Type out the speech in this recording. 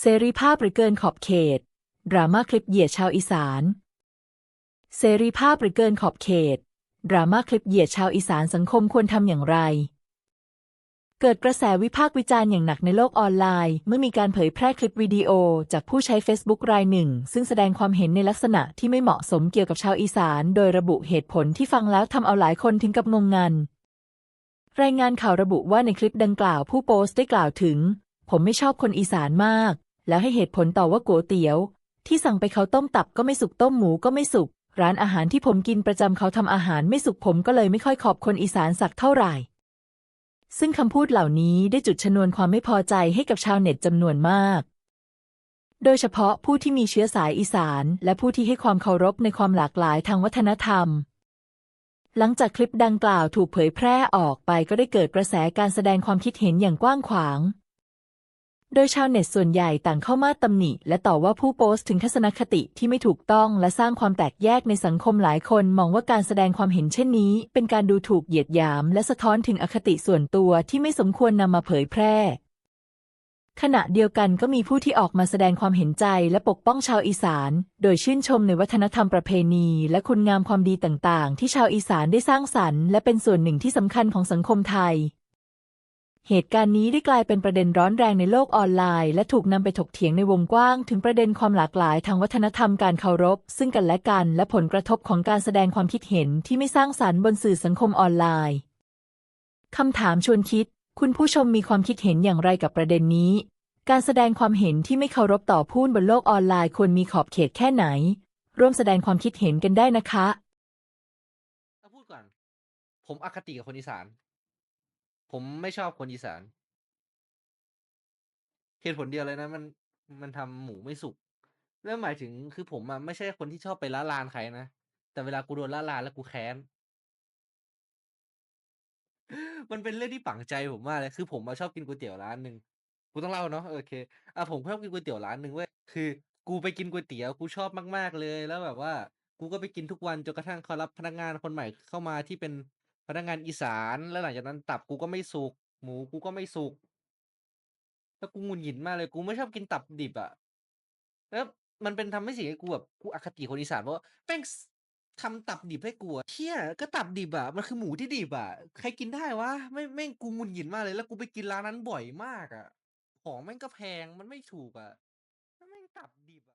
เสรีภาพหรือเกินขอบเขต ดราม่าคลิปเหยียดชาวอีสาน เสรีภาพหรือเกินขอบเขต ดราม่าคลิปเหยียดชาวอีสานสังคมควรทำอย่างไร เกิดกระแสวิพากษ์วิจารณ์อย่างหนักในโลกออนไลน์ เมื่อมีการเผยแพร่คลิปวิดีโอจากผู้ใช้ Facebook รายหนึ่ง ซึ่งแสดงความเห็นในลักษณะที่ไม่เหมาะสมเกี่ยวกับชาวอีสาน โดยระบุเหตุผลที่ฟังแล้วทำเอาหลายคนถึงกับงงงันรายงานข่าวระบุว่าในคลิปดังกล่าวผู้โพสต์ได้กล่าวถึง ผมไม่ชอบคนอีสานมาก แล้วให้เหตุผลต่อว่าก๋วยเตี๋ยว ที่สั่งไปเขาต้มตับก็ไม่สุกต้มหมูก็ไม่สุก ร้านอาหารที่ผมกินประจำเขาทำอาหารไม่สุกผมก็เลยไม่ค่อยขอบคนอีสานสักเท่าไหร่ ซึ่งคำพูดเหล่านี้ได้จุดชนวนความไม่พอใจให้กับชาวเน็ตจำนวนมาก โดยเฉพาะผู้ที่มีเชื้อสายอีสาน และผู้ที่ให้ความเคารพในความหลากหลายทางวัฒนธรรมหลังจากคลิปดังกล่าวถูกเผยแพร่ออกไปก็ได้เกิดกระแสการแสดงความคิดเห็นอย่างกว้างขวาง โดยชาวเน็ตส่วนใหญ่ต่างเข้ามาตำหนิ และต่อว่าผู้โพสต์ถึงทัศนคติที่ไม่ถูกต้องและสร้างความแตกแยกในสังคมหลายคนมองว่าการแสดงความเห็นเช่นนี้ เป็นการดูถูกเหยียดหยาม และสะท้อนถึงอคติส่วนตัวที่ไม่สมควรนำมาเผยแพร่ ขณะเดียวกันก็มีผู้ที่ออกมาแสดงความเห็นใจและปกป้องชาวอีสาน โดยชื่นชมในวัฒนธรรมประเพณี และคุณงามความดีต่างๆ ที่ชาวอีสานได้สร้างสรรค์และเป็นส่วนหนึ่งที่สำคัญของสังคมไทย เหตุการณ์นี้ได้กลายเป็นประเด็นร้อนแรงในโลกออนไลน์ และถูกนำไปถกเถียงในวงกว้าง ถึงประเด็นความหลากหลายทางวัฒนธรรมการเคารพ ซึ่งกันและกัน และผลกระทบของการแสดงความคิดเห็นที่ไม่สร้างสรรค์บนสื่อสังคมออนไลน์คำถามชวนคิด คุณผู้ชมมีความคิดเห็นอย่างไรกับประเด็นนี้ การแสดงความเห็นที่ไม่เคารพต่อผู้นบนโลกออนไลน์ควรมีขอบเขตแค่ไหน ร่วมแสดงความคิดเห็นกันได้นะคะ เอาพูดก่อน ผมอคติกับคนอีสาน ผมไม่ชอบคนอีสานเหตุผลเดียวเลยนะ มันมันทำหมูไม่สุกแล้วหมายถึงคือผมอะไม่ใช่คนที่ชอบไปละลานใครนะ แต่เวลากูโดนละลานแล้วกูแค้น มันเป็นเรื่องที่ฝังใจผมมากเลย คือผมอะชอบกินก๋วยเตี๋ยวร้านหนึ่งกูต้องเล่าเนาะโอเคอ่าผมชอบกินก๋วยเตี๋ยวร้านหนึ่งเว้ยคือ กูไปกินก๋วยเตี๋ยวกูชอบมาก ๆเลยแล้วแบบว่า กูก็ไปกินทุกวันจนกระทั่งเขารับพนักงานคนใหม่เข้ามาที่เป็น พนักงานอีสานแล้วหลังจากนั้นตับกูก็ไม่สุก หมูกูก็ไม่สุกแล้วกูหงุดหงิดมากเลยกูไม่ชอบกินตับดิบอะแล้วมันเป็นทำให้สิ่งให้กูแบบกูอคติคนอีสานเพราะว่าแม่งทำตับดิบให้กูเหี้ยก็ตับดิบอะมันคือหมูที่ดิบอะใครกินได้วะแม่แม่งกูหงุดหงิดมากเลย แล้วกูไปกินร้านนั้นบ่อยมากอะของแม่งก็แพงมันไม่ถูกอะแล้วแม่งตับ